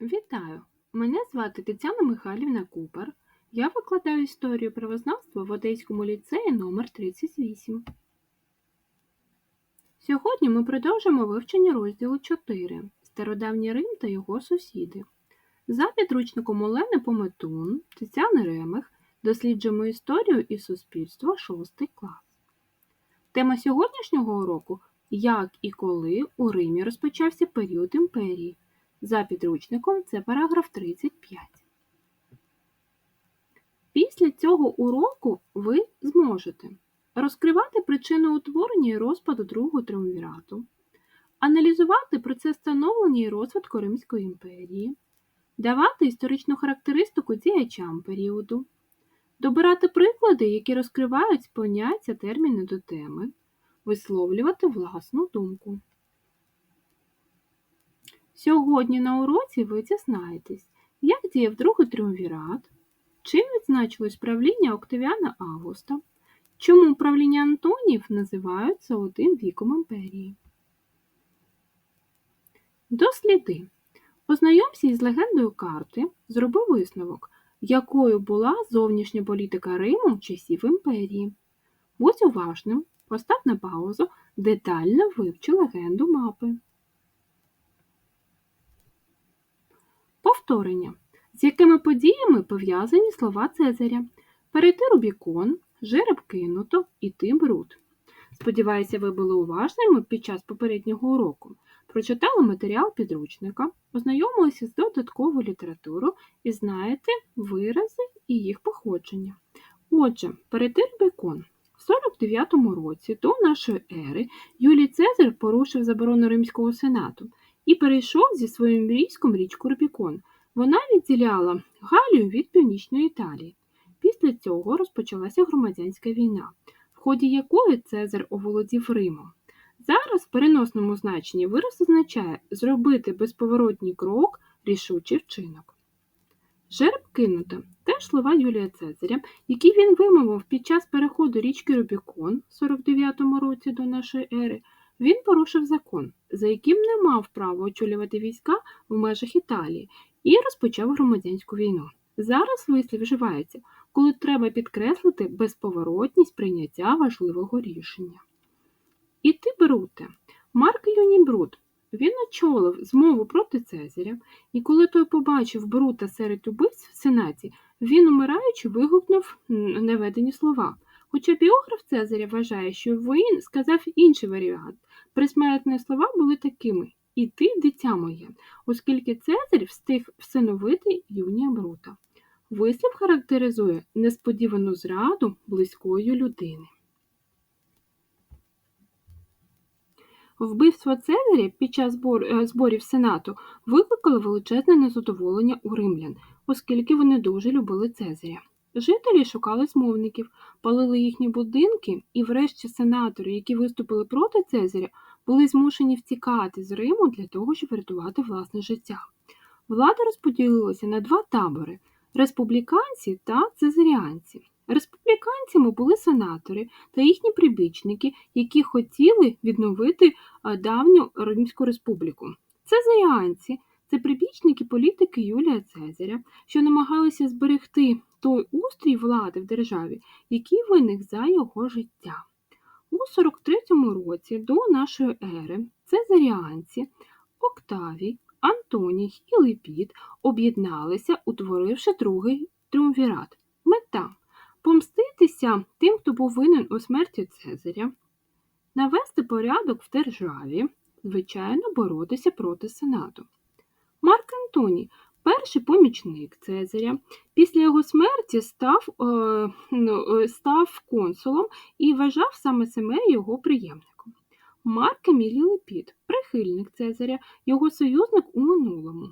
Вітаю! Мене звати Тетяна Михайлівна Купер. Я викладаю історію правознавства в Одеському ліцеї номер 38 Сьогодні ми продовжимо вивчення розділу 4 Стародавній Рим та його сусіди. За підручником Олени Пометун, Тетяни Ремех досліджуємо історію і суспільство 6 клас. Тема сьогоднішнього уроку Як і коли у Римі розпочався період імперії. За підручником це параграф 35. Після цього уроку ви зможете розкривати причини утворення і розпаду другого триумвірату, аналізувати процес становлення і розвитку Римської імперії, давати історичну характеристику діячам періоду, добирати приклади, які розкривають поняття терміни до теми, висловлювати власну думку. Сьогодні на уроці ви дізнаєтесь, як діяв другий триумвірат, чим відзначилось правління Октавіана Августа, чому правління Антонів називають Золотим віком імперії. Досліди. Ознайомся із легендою карти, зроби висновок, якою була зовнішня політика Риму часів імперії. Будь уважним, постав на паузу, детально вивчи легенду мапи. Повторення. З якими подіями пов'язані слова Цезаря? Перейти Рубікон, жереб кинуто, іти бруд. Сподіваюся, ви були уважними під час попереднього уроку. Прочитали матеріал підручника, ознайомилися з додатковою літературою і знаєте вирази і їх походження. Отже, перейти Рубікон. В 49 році до нашої ери Юлій Цезар порушив заборону Римського сенату і перейшов зі своїм військом річку Рубікон. Вона відділяла Галію від Північної Італії. Після цього розпочалася громадянська війна, в ході якої Цезар оволодів Римом. Зараз в переносному значенні вираз означає зробити безповоротній крок, рішучий вчинок. Жереб кинуто теж слова Юлія Цезаря, які він вимовив під час переходу річки Рубікон в 49 році до нашої ери. Він порушив закон, за яким не мав права очолювати війська в межах Італії, і розпочав громадянську війну. Зараз вислів вживається, коли треба підкреслити безповоротність прийняття важливого рішення. І ти, Бруте, Марк Юній Брут, він очолив змову проти Цезаря, і коли той побачив Брута серед убивць в сенаті, він, умираючи, вигукнув неведені слова. Хоча біограф Цезаря вважає, що він сказав інший варіант. Присмертні слова були такими І ти, дитя моє, оскільки Цезарь встиг всиновити Юнія Брута. Вислів характеризує несподівану зраду близької людини. Вбивство Цезаря під час зборів Сенату викликало величезне незадоволення у римлян, оскільки вони дуже любили Цезаря. Жителі шукали змовників, палили їхні будинки, і, врешті, сенатори, які виступили проти Цезаря, були змушені втікати з Риму для того, щоб врятувати власне життя. Влада розподілилася на два табори республіканці та цезаріанці. Республіканцями були сенатори та їхні прибічники, які хотіли відновити давню Римську республіку. Цезаріанці це прибічники політики Юлія Цезаря, що намагалися зберегти той устрій влади в державі, який виник за його життя. У 43-му році до нашої ери цезаріанці, Октавій, Антоній і Лепід об'єдналися, утворивши другий тріумвірат. Мета помститися тим, хто був винен у смерті Цезаря, навести порядок в державі, звичайно, боротися проти Сенату. Марк Антоній перший помічник Цезаря. Після його смерті став е, ну, е, став консулом і вважав саме себе його приємником. Марк Емілій Лепід, прихильник Цезаря, його союзник у минулому.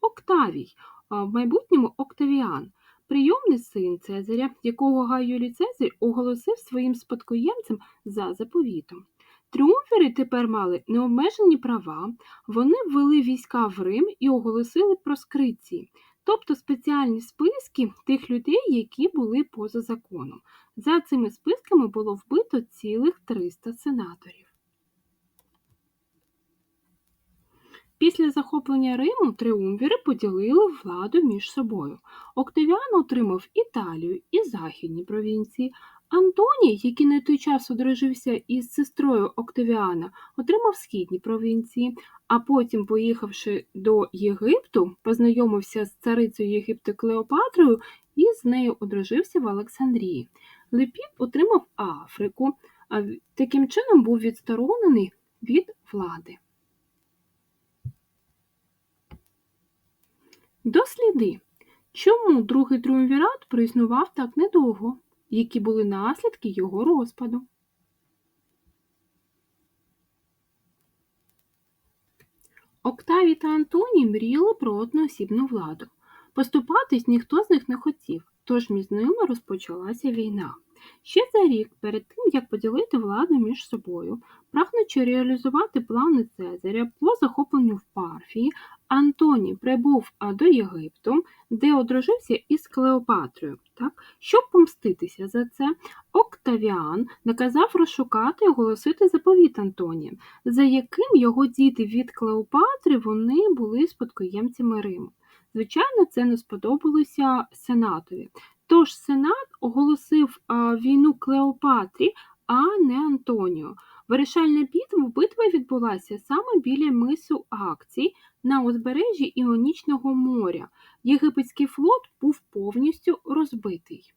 Октавій, в майбутньому Октавіан, прийомний син Цезаря, якого Гай Цезарь оголосив своїм спадкоємцем за заповітом. Тріумфери тепер мали необмежені права, вони ввели війська в Рим і оголосили проскрипції, тобто спеціальні списки тих людей, які були поза законом. За цими списками було вбито цілих 300 сенаторів. Після захоплення Риму триумвіри поділили владу між собою. Октавіан отримав Італію і західні провінції. Антоній, який на той час одружився із сестрою Октавіана, отримав східні провінції, а потім, поїхавши до Єгипту, познайомився з царицею Єгипту Клеопатрою і з нею одружився в Олександрії. Лепіп отримав Африку, а таким чином був відсторонений від влади. Досліди, чому другий триумвірат проіснував так недовго, які були наслідки його розпаду. Октавій та Антоній мріяли про одноосібну владу. Поступатись ніхто з них не хотів, тож між ними розпочалася війна. Ще за рік перед тим, як поділити владу між собою, прагнучи реалізувати плани Цезаря по захопленню в Парфії, Антоній прибув до Єгипту, де одружився із Клеопатрою. Так? Щоб помститися за це, Октавіан наказав розшукати і оголосити заповіт Антонія, за яким його діти від Клеопатри вони були спадкоємцями Риму. Звичайно, це не сподобалося Сенатові. Тож Сенат оголосив війну Клеопатрі, а не Антоніо. Вирішальна битва відбулася саме біля мису Акцій на узбережжі Іонічного моря. Єгипетський флот був повністю розбитий.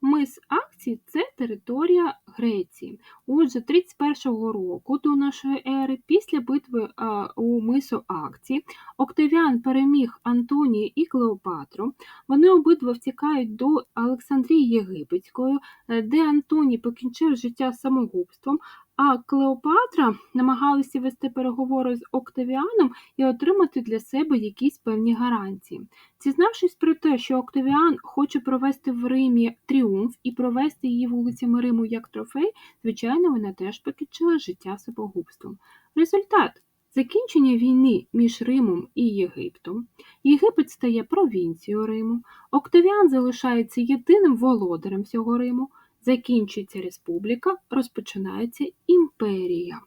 Мис Акцій це територія Греції. Отже, 31-го року до нашої ери, після битви у мису Акції, Октавіан переміг Антонія і Клеопатру. Вони обидва втікають до Олександрії Єгипетської, е, де Антоній покінчив життя самогубством, а Клеопатра намагалася вести переговори з Октавіаном і отримати для себе якісь певні гарантії. Дізнавшись про те, що Октавіан хоче провести в Римі тріумф і провести її вулицями Риму як трофей, звичайно, вона теж покінчила життя самогубством. Результат закінчення війни між Римом і Єгиптом. Єгипет стає провінцією Риму. Октавіан залишається єдиним володарем цього Риму. Закінчується республіка, розпочинається імперія.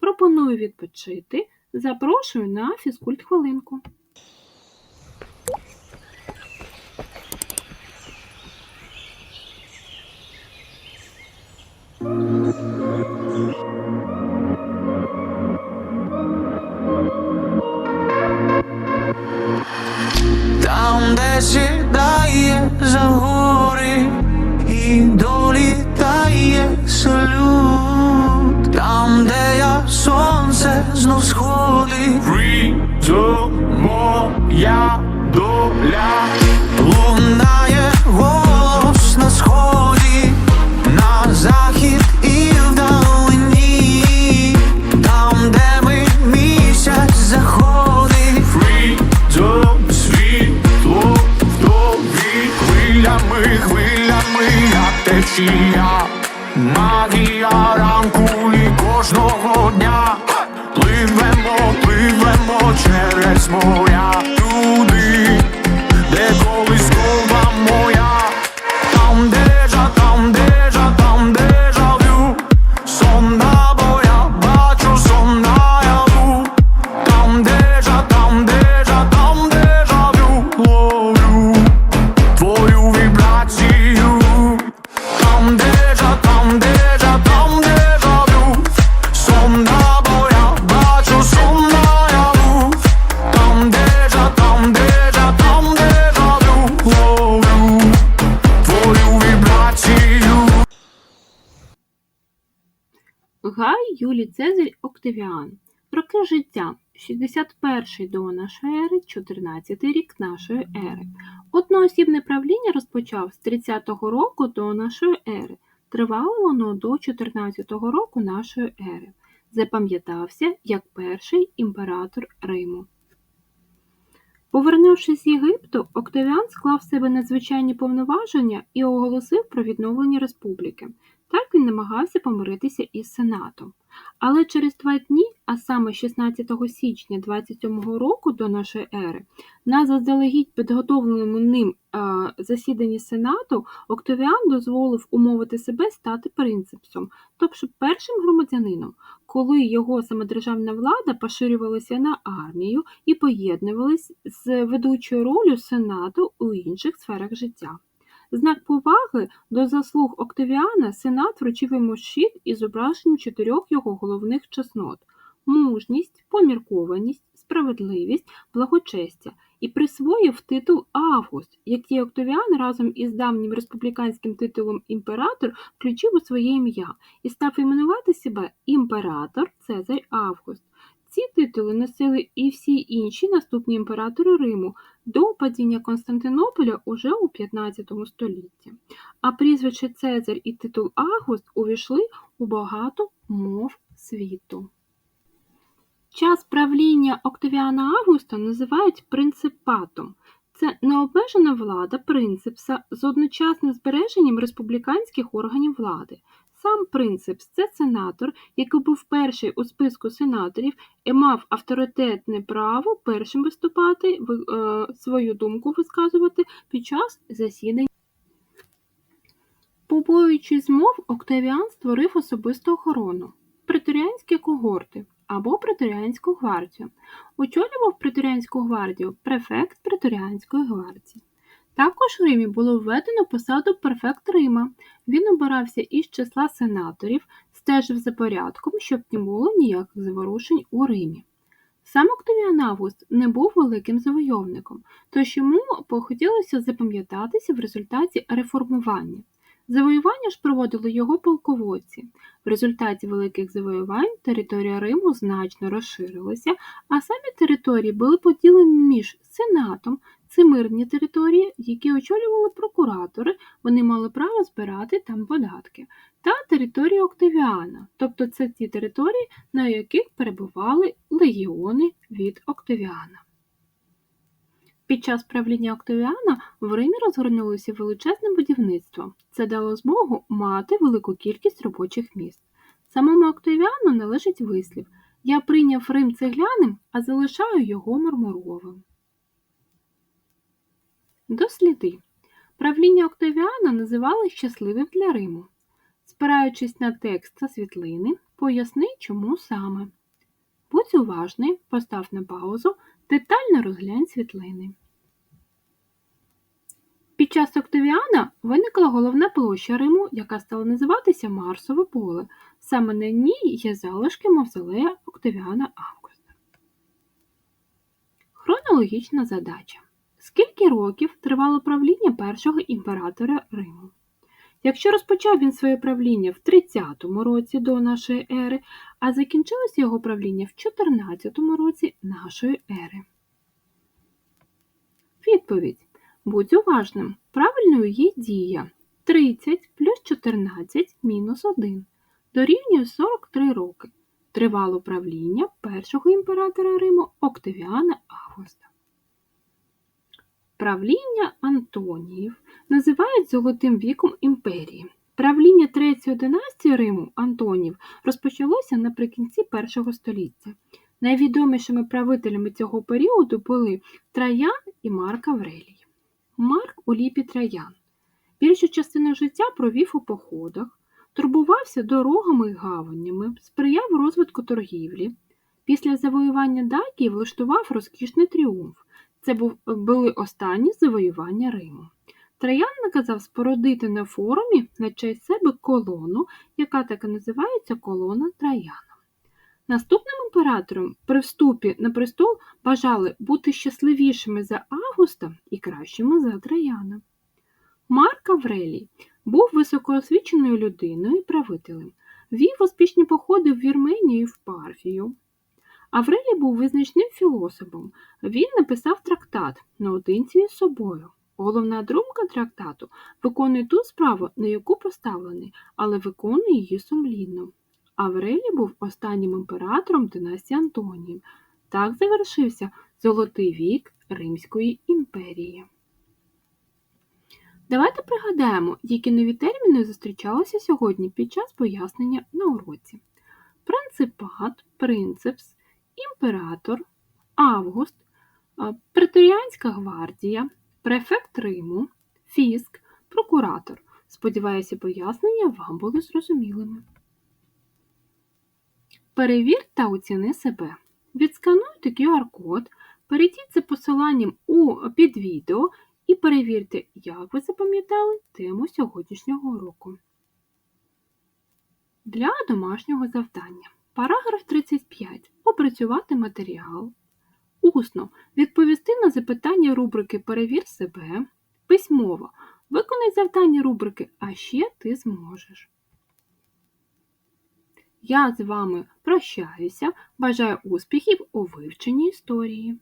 Пропоную відпочити. Запрошую на фізкульт хвилинку. Там, де сідає знов сходить, Freedom, моя Октавіан. Роки життя 61 до нашої ери, 14 рік нашої ери. Одноосібне правління розпочав з 30-го року до нашої ери. Тривало воно до 14-го року нашої ери. Запам'ятався як перший імператор Риму. Повернувшись з Єгипту, Октавіан склав в себе надзвичайні повноваження і оголосив про відновлення республіки. Так він намагався помиритися із Сенатом. Але через два дні, а саме 16 січня 27 року до нашої ери, на заздалегідь підготовленому ним е, засіданні Сенату Октавіан дозволив умовити себе стати принципсом, тобто першим громадянином, коли його самодержавна влада поширювалася на армію і поєднувалась з ведучою ролью Сенату у інших сферах життя. Знак поваги до заслуг Октавіана Сенат вручив йому щит із зображенням чотирьох його головних чеснот мужність, поміркованість, справедливість, благочестя і присвоїв титул Август, який Октавіан разом із давнім республіканським титулом імператор включив у своє ім'я і став іменувати себе імператор Цезарь Август. Ці титули носили і всі інші наступні імператори Риму до падіння Константинополя уже у 15 столітті. А прізвище Цезарь і титул Август увійшли у багато мов світу. Час правління Октавіана Августа називають принципатом. Це необмежена влада принципса з одночасним збереженням республіканських органів влади. Сам принципс це сенатор, який був перший у списку сенаторів і мав авторитетне право першим виступати, ви- е, свою думку висказувати під час засідань. Побоюючись змов, Октавіан створив особисту охорону преторіанські когорти або преторіанську гвардію. Очолював преторіанську гвардію префект преторіанської гвардії. Також у Римі було введено посаду префект Рима. Він обирався із числа сенаторів, стежив за порядком, щоб не було ніяких заворушень у Римі. Сам Октавіан Август не був великим завойовником, тож йому похотілося запам'ятатися в результаті реформування. Завоювання ж проводили його полководці. В результаті великих завоювань територія Риму значно розширилася, а самі території були поділені між сенатом, це мирні території, які очолювали прокуратори, вони мали право збирати там податки, та території Октавіана, тобто це ті території, на яких перебували легіони від Октавіана. Під час правління Октавіана в Римі розгорнулося величезне будівництво. Це дало змогу мати велику кількість робочих місць. Самому Октавіану належить вислів Я прийняв Рим цегляним, а залишаю його мармуровим. Досліди. Правління Октавіана називали щасливим для Риму. Спираючись на текст та світлини, поясни, чому саме. Будь уважний, постав на паузу, детально розглянь світлини. Під час Октавіана виникла головна площа Риму, яка стала називатися Марсове поле. Саме на ній є залишки мавзолея Октавіана Августа. Хронологічна задача. Скільки років тривало правління першого імператора Риму? Якщо розпочав він своє правління в 30 році до нашої ери, а закінчилося його правління в 14 році нашої ери. Відповідь. Будь уважним. Правильною є дія 30 плюс 14 мінус 1 дорівнює 43 роки. Тривало правління першого імператора Риму Октавіана Августа. Правління Антоніїв називають золотим віком імперії. Правління третьої династії Риму Антонів розпочалося наприкінці першого століття. Найвідомішими правителями цього періоду були Траян і Марк Аврелій. Марк Оліпій Траян більшу частину життя провів у походах, турбувався дорогами і гаванями, сприяв розвитку торгівлі. Після завоювання Дакії влаштував розкішний тріумф. Це були останні завоювання Риму. Траян наказав спорудити на форумі на честь себе колону, яка так і називається колона Траяна. Наступним імператором при вступі на престол бажали бути щасливішими за Августа і кращими за Траяна. Марк Аврелій був високоосвіченою людиною і правителем, вів успішні походи в Вірменію і в Парфію. Аврелій був визначним філософом. Він написав трактат наодинці із собою. Головна думка трактату виконує ту справу, на яку поставлений, але виконує її сумлінно. Аврелій був останнім імператором династії Антоніїв. Так завершився Золотий вік Римської імперії. Давайте пригадаємо, які нові терміни зустрічалися сьогодні під час пояснення на уроці. принципат, принцепс, імператор, август, а, преторіанська гвардія, префект Риму, фіск, прокуратор. Сподіваюся, пояснення вам були зрозумілими. Перевір та оціни себе. Відскануйте QR-код, перейдіть за посиланням у під відео і перевірте, як ви запам'ятали тему сьогоднішнього уроку. Для домашнього завдання. Параграф 35. Опрацювати матеріал. Усно відповісти на запитання рубрики Перевір себе. Письмово. Виконай завдання рубрики А ще ти зможеш. Я з вами прощаюся. Бажаю успіхів у вивченні історії.